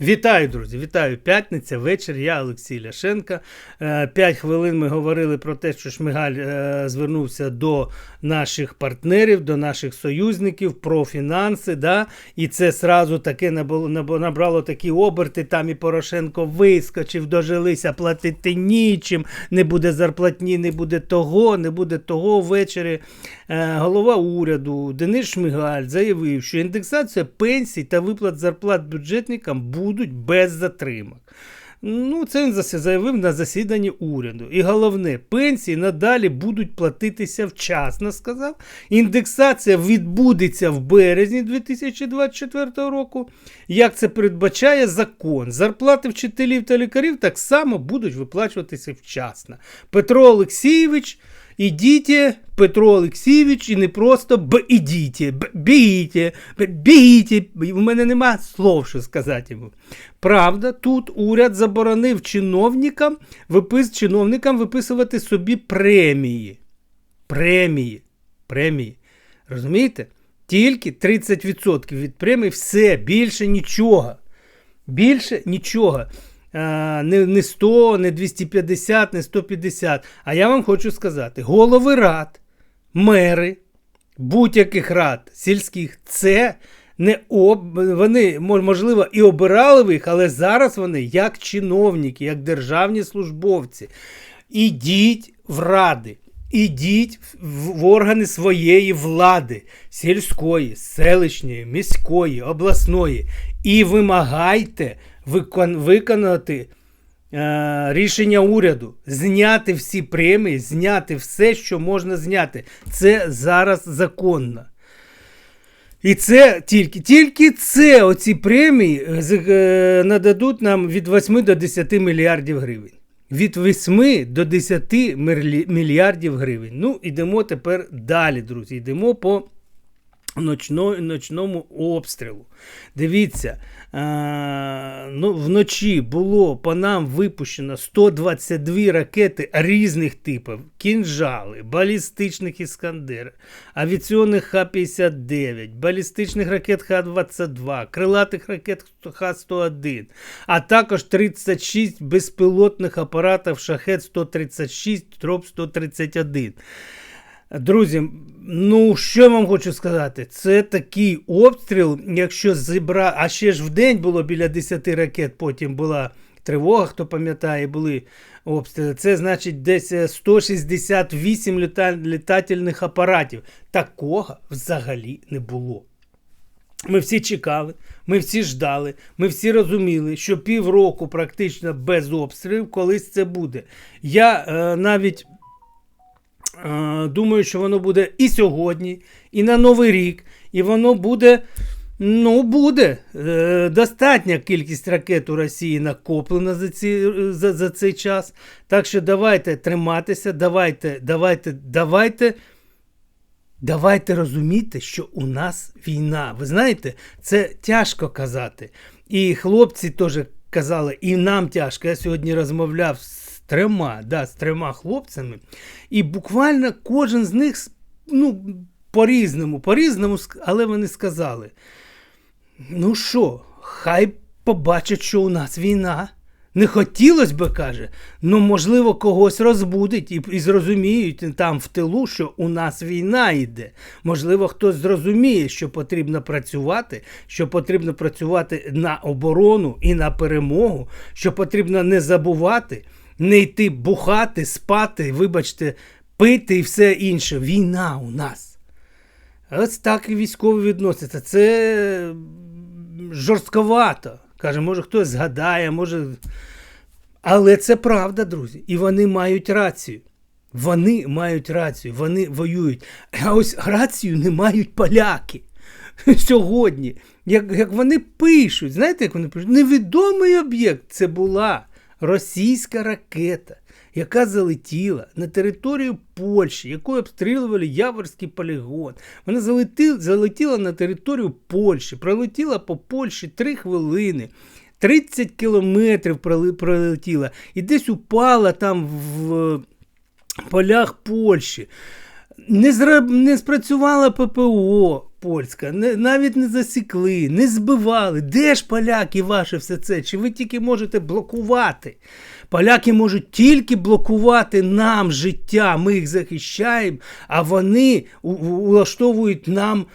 Вітаю, друзі! Вітаю! П'ятниця, вечір. Я Олексій Ляшенко. Е, П'ять хвилин ми говорили про те, що Шмигаль е, звернувся до наших партнерів, до наших союзників про фінанси. Да? І це сразу таке набрало, наб- набрало такі оберти. Там і Порошенко вискочив, дожилися платити нічим. Не буде зарплатні, не буде того, не буде того ввечері. Е, Голова уряду Денис Шмигаль заявив, що індексація пенсій та виплат зарплат бюджетникам будуть без затримок. Ну, це він заявив на засіданні уряду. І головне, пенсії надалі будуть платитися вчасно, сказав. Індексація відбудеться в березні 2024 року. Як це передбачає закон, зарплати вчителів та лікарів так само будуть виплачуватися вчасно. Петро Олексійович. Ідіть, Петро Олексійович, і не просто б ідіть, б бійте. У мене нема слов, що сказати йому. Правда, тут уряд заборонив чиновникам, випис, чиновникам виписувати собі премії. Премії. Премії. Розумієте? Тільки 30% від премії, все, більше нічого. Більше нічого. А, не, не 100, не 250, не 150. А я вам хочу сказати: голови рад, мери будь-яких рад сільських це не об... вони можливо і обирали ви їх, але зараз вони як чиновники, як державні службовці. Ідіть в ради. Ідіть в органи своєї влади, сільської, селищної, міської, обласної, і вимагайте виконати е, рішення уряду, зняти всі премії, зняти все, що можна зняти. Це зараз законно. І це тільки, тільки це оці премії е, е, нададуть нам від 8 до 10 мільярдів гривень. Від 8 до 10 мільярдів гривень. Ну, йдемо тепер далі, друзі. Йдемо по ночно, ночному обстрілу. Дивіться, а, ну, вночі було по нам випущено 122 ракети різних типів: кінжали, балістичних іскандер, авіаційних Х-59, балістичних ракет Х-22, крилатих ракет Х-101, а також 36 безпілотних апаратів Шахет 136, Троп 131. Друзі, ну що я вам хочу сказати? Це такий обстріл, якщо зібра... а ще ж в день було біля 10 ракет, потім була тривога, хто пам'ятає, були обстріли. Це значить десь е, 168 літа... літательних апаратів. Такого взагалі не було. Ми всі чекали, ми всі ждали, ми всі розуміли, що півроку практично без обстрілів колись це буде. Я е, навіть Е, Думаю, що воно буде і сьогодні, і на Новий рік, і воно буде. Ну, буде. Е, достатня кількість ракет у Росії накоплена за, ці, за, за цей час. Так що давайте триматися, давайте, давайте, давайте. Давайте розуміти, що у нас війна. Ви знаєте, це тяжко казати. І хлопці теж казали, і нам тяжко. Я сьогодні розмовляв з трьома, да, з трьома хлопцями, і буквально кожен з них ну, по-різному, по-різному, але вони сказали: ну що, хай побачать, що у нас війна. Не хотілося би, каже, ну можливо, когось розбудить і, і зрозуміють там в тилу, що у нас війна йде. Можливо, хтось зрозуміє, що потрібно працювати, що потрібно працювати на оборону і на перемогу, що потрібно не забувати, не йти бухати, спати, вибачте, пити і все інше. Війна у нас. Ось так і військові відносяться. Це жорстковато. Каже, може хтось згадає, може. Але це правда, друзі. І вони мають рацію. Вони мають рацію, вони воюють. А ось рацію не мають поляки сьогодні. Як, як вони пишуть, знаєте, як вони пишуть? Невідомий об'єкт це була російська ракета, яка залетіла на територію Польщі, якою обстрілювали Яворський полігон. Вона залетіла, залетіла на територію Польщі, пролетіла по Польщі 3 хвилини. 30 кілометрів пролетіла і десь упала там в полях Польщі. Не, зра... не спрацювала ППО. Польська, не, навіть не засікли, не збивали. Де ж поляки ваше все це? Чи ви тільки можете блокувати? Поляки можуть тільки блокувати нам життя, ми їх захищаємо, а вони улаштовують нам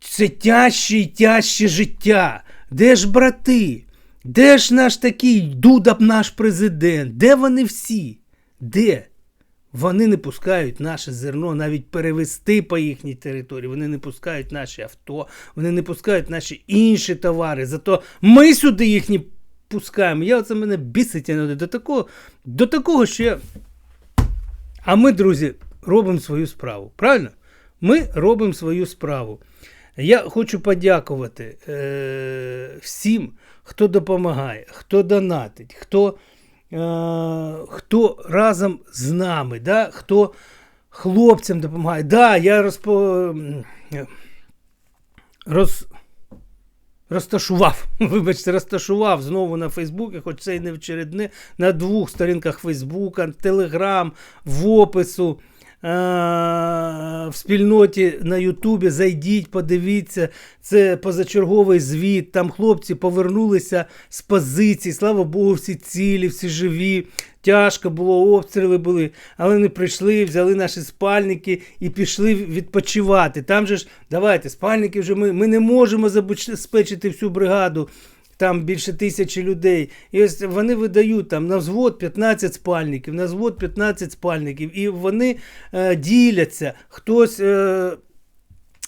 це тяжче і тяжче життя. Де ж брати? Де ж наш такий Дуда наш президент? Де вони всі? Де? Вони не пускають наше зерно навіть перевезти по їхній території. Вони не пускають наші авто, вони не пускають наші інші товари. Зато ми сюди їх не пускаємо. Я оце мене бісить до такого, до такого, що я. А ми, друзі, робимо свою справу. Правильно? Ми робимо свою справу. Я хочу подякувати е, всім, хто допомагає, хто донатить, хто, хто разом з нами, да? хто хлопцям допомагає. Да, я розпо... е, роз... розташував, вибачте, розташував знову на Фейсбуці, хоч це і не вчередне, на двох сторінках Фейсбука, Телеграм, в опису. В спільноті на Ютубі зайдіть, подивіться, це позачерговий звіт. Там хлопці повернулися з позицій. Слава Богу, всі цілі, всі живі. Тяжко було, обстріли були, але не прийшли, взяли наші спальники і пішли відпочивати. Там же ж, давайте, спальники вже ми, ми не можемо забезпечити всю бригаду. Там більше тисячі людей. І ось вони видають там на взвод 15 спальників, на взвод 15 спальників. І вони е, діляться. Хтось. Е,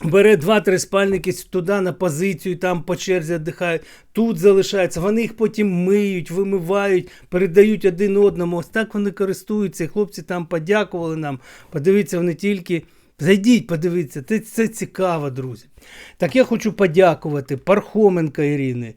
Бере два-три спальники туди на позицію, там по черзі віддихають, тут залишаються. Вони їх потім миють, вимивають, передають один одному. Ось так вони користуються. І Хлопці там подякували нам. Подивіться, вони тільки. Зайдіть, подивіться, це, це цікаво, друзі. Так я хочу подякувати Пархоменка Ірини,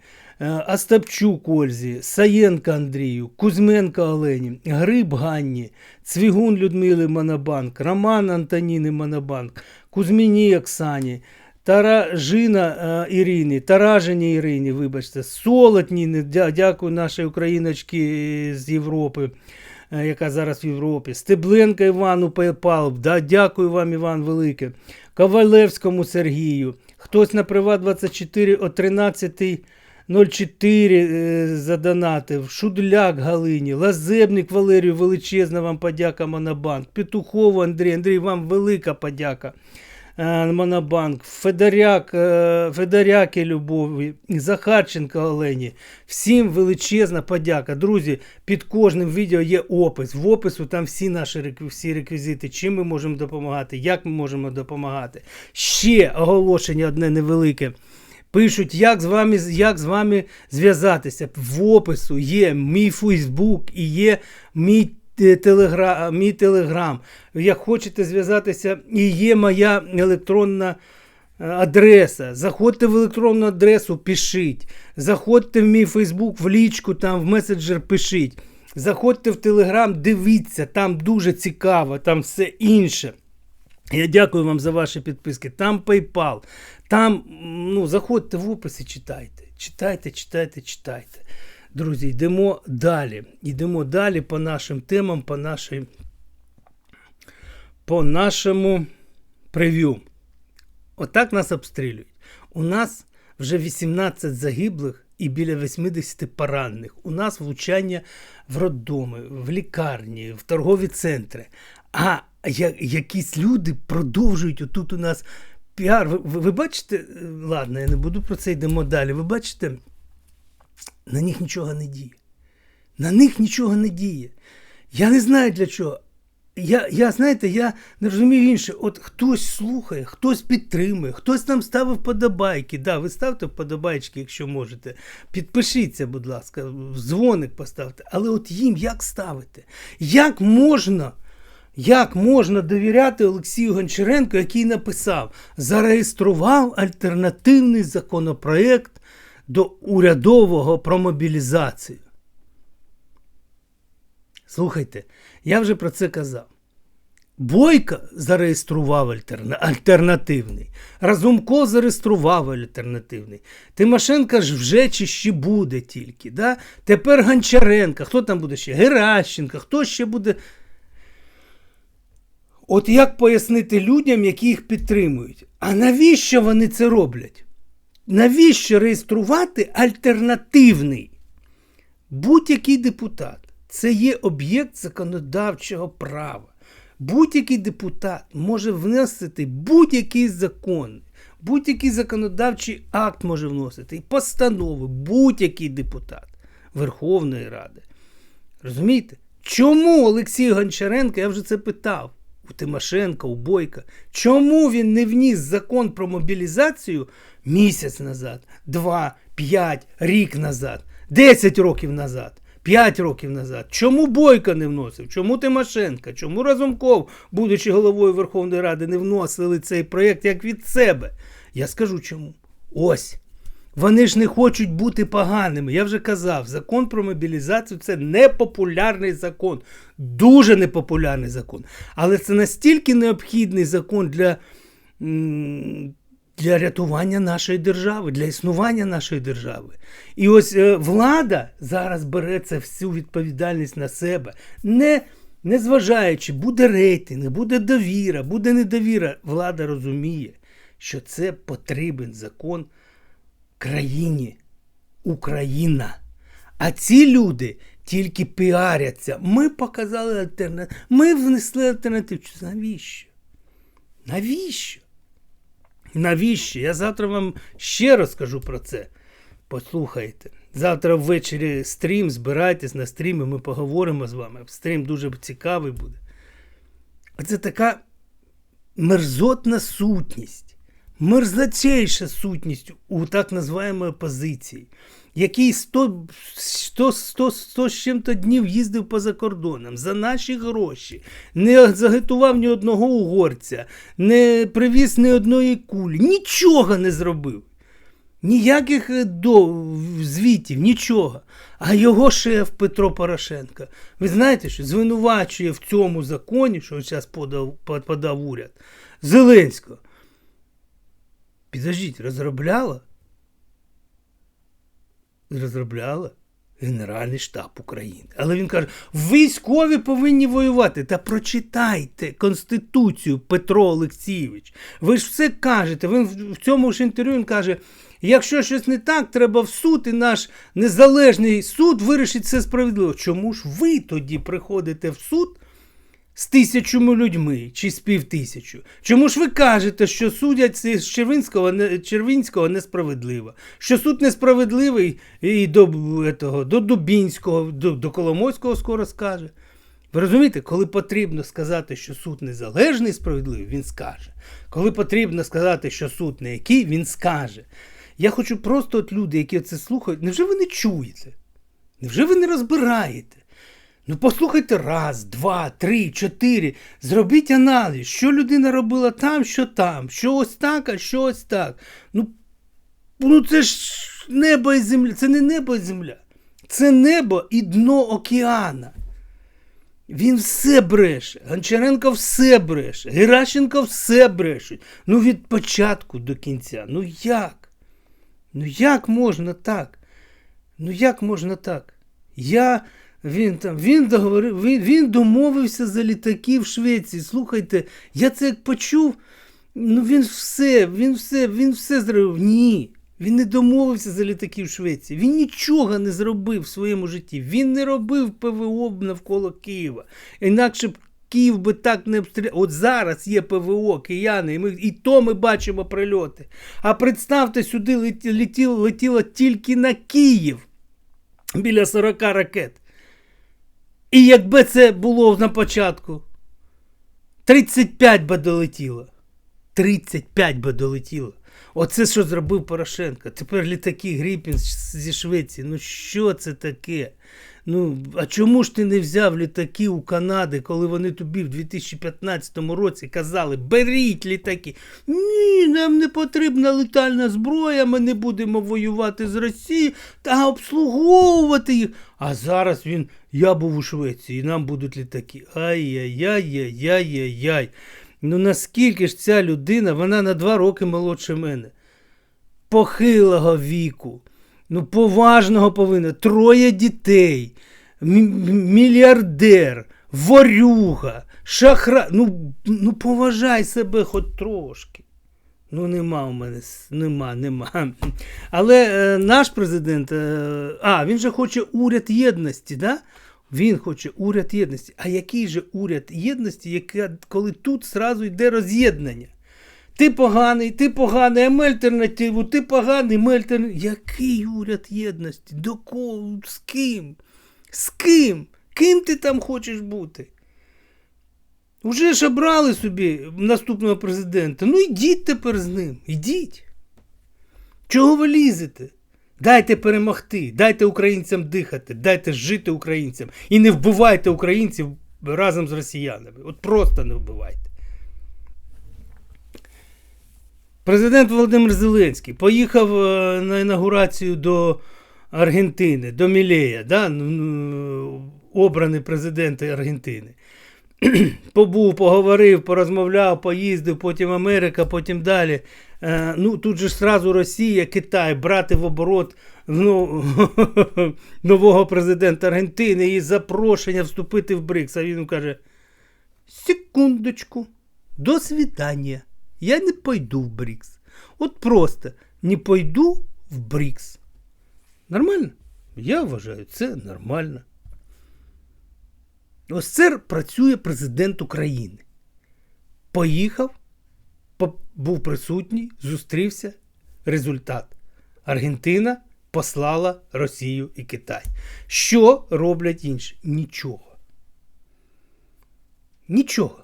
Остапчук Ользі, Саєнка Андрію, Кузьменка Олені, Гриб Ганні, Цвігун Людмили Монобанк, Роман Антоніни Монобанк, Кузьміні Оксані, Таражина е, Ірині, Таражині Ірині, вибачте, Солотніни, дя- дякую нашій україночці з Європи, е, яка зараз в Європі, Стебленка Івану Павлов, да, дякую вам, Іван Велике, Ковалевському Сергію, хтось на Приват 24 о 13 04 е, задонатив, Шудляк Галині, Лазебник Валерію, величезна вам подяка Монобанк, Петухову Андрій, Андрій, вам велика подяка. е, Монобанк, Федоряк, е, Федоряки Любові, Захарченко Олені. Всім величезна подяка. Друзі, під кожним відео є опис. В опису там всі наші всі реквізити, чим ми можемо допомагати, як ми можемо допомагати. Ще оголошення одне невелике. Пишуть, як з вами, як з вами зв'язатися. В опису є мій Фейсбук і є мій е, телеграм, мій телеграм. Як хочете зв'язатися, і є моя електронна е, адреса. Заходьте в електронну адресу, пишіть. Заходьте в мій Фейсбук, в лічку, там в меседжер пишіть. Заходьте в Телеграм, дивіться, там дуже цікаво, там все інше. Я дякую вам за ваші підписки. Там PayPal. Там, ну, заходьте в опис і читайте. Читайте, читайте, читайте. Друзі, йдемо далі. Йдемо далі по нашим темам, по, нашій, по нашому прев'ю. Отак нас обстрілюють. У нас вже 18 загиблих і біля 80 поранених. У нас влучання в роддоми, в лікарні, в торгові центри. А я, якісь люди продовжують отут у нас піар. Ви, ви, бачите, ладно, я не буду про це йдемо далі. Ви бачите, на них нічого не діє. На них нічого не діє. Я не знаю для чого. Я, я знаєте, я не розумію інше. От хтось слухає, хтось підтримує, хтось там ставив вподобайки. Да, ви ставте вподобайки, якщо можете. Підпишіться, будь ласка, дзвоник поставте. Але от їм як ставити? Як можна? Як можна довіряти Олексію Гончаренку, який написав, зареєстрував альтернативний законопроект до урядового про мобілізацію? Слухайте, я вже про це казав. Бойко зареєстрував альтерна- альтернативний. Разумко зареєстрував альтернативний. Тимошенка ж вже чи ще буде тільки. Да? Тепер Гончаренка. Хто там буде ще? Геращенко, хто ще буде. От як пояснити людям, які їх підтримують? А навіщо вони це роблять? Навіщо реєструвати альтернативний? Будь-який депутат це є об'єкт законодавчого права. Будь-який депутат може вносити будь-який закон, будь-який законодавчий акт може вносити, і постанови, будь-який депутат Верховної Ради. Розумієте? Чому Олексій Гончаренко, я вже це питав у Тимошенка, у Бойка, чому він не вніс закон про мобілізацію місяць назад, два, п'ять, рік назад, десять років назад? П'ять років назад. Чому Бойко не вносив? Чому Тимошенко? Чому Разумков, будучи головою Верховної Ради, не вносили цей проєкт як від себе? Я скажу чому. Ось. Вони ж не хочуть бути поганими. Я вже казав, закон про мобілізацію це непопулярний закон, дуже непопулярний закон. Але це настільки необхідний закон для, для рятування нашої держави, для існування нашої держави. І ось е, влада зараз бере це всю відповідальність на себе. Не, не зважаючи, буде рейтинг, буде довіра, буде недовіра. Влада розуміє, що це потрібен закон країні Україна. А ці люди тільки піаряться. Ми показали альтернативу. Ми внесли альтернативу. Навіщо? Навіщо? Навіщо? Я завтра вам ще розкажу про це. Послухайте. Завтра ввечері стрім, збирайтесь на стрімі, ми поговоримо з вами. Стрім дуже цікавий буде. А це така мерзотна сутність мерзлячейша сутність у так називаємої опозиції, який 100, 100, 100, 100 з чим-то днів їздив поза кордоном за наші гроші, не заготував ні одного угорця, не привіз ні одної кулі, нічого не зробив. Ніяких е, до, звітів, нічого. А його шеф Петро Порошенко, ви знаєте, що звинувачує в цьому законі, що зараз подав, подав уряд, Зеленського. Підождіть, розробляла? Розробляла Генеральний штаб України. Але він каже: військові повинні воювати. Та прочитайте Конституцію Петро Олексійович. Ви ж все кажете. Він в цьому ж інтерв'ю він каже: якщо щось не так, треба в суд, і наш незалежний суд вирішить все справедливо. Чому ж ви тоді приходите в суд? З тисячами людьми чи з півтисячу. Чому ж ви кажете, що судять з Червінського, Червінського несправедливо? Що суд несправедливий і до этого, до Дубінського, до, до Коломойського скоро скаже? Ви розумієте, коли потрібно сказати, що суд незалежний і справедливий, він скаже. Коли потрібно сказати, що суд не який, він скаже. Я хочу просто от люди, які це слухають, невже ви не чуєте? Невже ви не розбираєте? Ну, послухайте раз, два, три, чотири. Зробіть аналіз, що людина робила там, що там, що ось так, а що ось так. Ну, ну це ж небо і земля. Це не небо і земля. Це небо і дно океана. Він все бреше. Гончаренко все бреше. Геращенко все бреше. Ну від початку до кінця. Ну як? Ну як можна так? Ну як можна так? Я. Він там, він договорив, він, він домовився за літаки в Швеції. Слухайте, я це як почув. Ну він все, він все, він все зробив. Ні. Він не домовився за літаки в Швеції. Він нічого не зробив в своєму житті. Він не робив ПВО навколо Києва. Інакше б Київ би так не обстріляв. От зараз є ПВО, кияни, і ми і то ми бачимо прильоти. А представте, сюди летіло, летіло тільки на Київ біля 40 ракет. І якби це було на початку, 35 би долетіло. 35 би долетіло. Оце що зробив Порошенко. Тепер літаки Гріпін зі Швеції. Ну що це таке? Ну, а чому ж ти не взяв літаки у Канади, коли вони тобі в 2015 році казали, беріть літаки. Ні, нам не потрібна летальна зброя, ми не будемо воювати з Росією та обслуговувати їх. А зараз він, я був у Швеції, і нам будуть літаки. Ай-яй-яй-яй-яй-яй. Ну наскільки ж ця людина, вона на два роки молодше мене. Похилого віку. Ну, поважного повинна. Троє дітей, мільярдер, ворюга, Шахра. Ну, ну поважай себе хоч трошки. Ну, нема у мене, нема, нема. Але е, наш президент, е, а, він же хоче уряд єдності, да? Він хоче уряд єдності. А який же уряд єдності, яка, коли тут зразу йде роз'єднання? Ти поганий, ти поганий, а ми альтернативу, ти поганий, ми альтернативу. Який уряд єдності? До кого? З ким? З ким? Ким ти там хочеш бути? Уже ж обрали собі наступного президента. Ну йдіть тепер з ним. Йдіть. Чого ви лізете? Дайте перемогти, дайте українцям дихати, дайте жити українцям. І не вбивайте українців разом з росіянами. От просто не вбивайте. Президент Володимир Зеленський поїхав е, на інаугурацію до Аргентини, до Мілея, да? ну, ну, обраний президент Аргентини. Побув, поговорив, порозмовляв, поїздив, потім Америка, потім далі. Е, ну, тут же ж сразу Росія, Китай, брати в оборот ну, нового президента Аргентини і запрошення вступити в БРИКС. А він каже: секундочку, до свидання. Я не пойду в БРИКС. От просто не пойду в БРИКС. Нормально? Я вважаю, це нормально. Ось це працює президент України. Поїхав, був присутній, зустрівся. Результат. Аргентина послала Росію і Китай. Що роблять інші? Нічого. Нічого.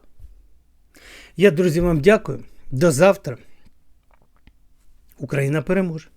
Я, друзі, вам дякую. До завтра. Україна переможе.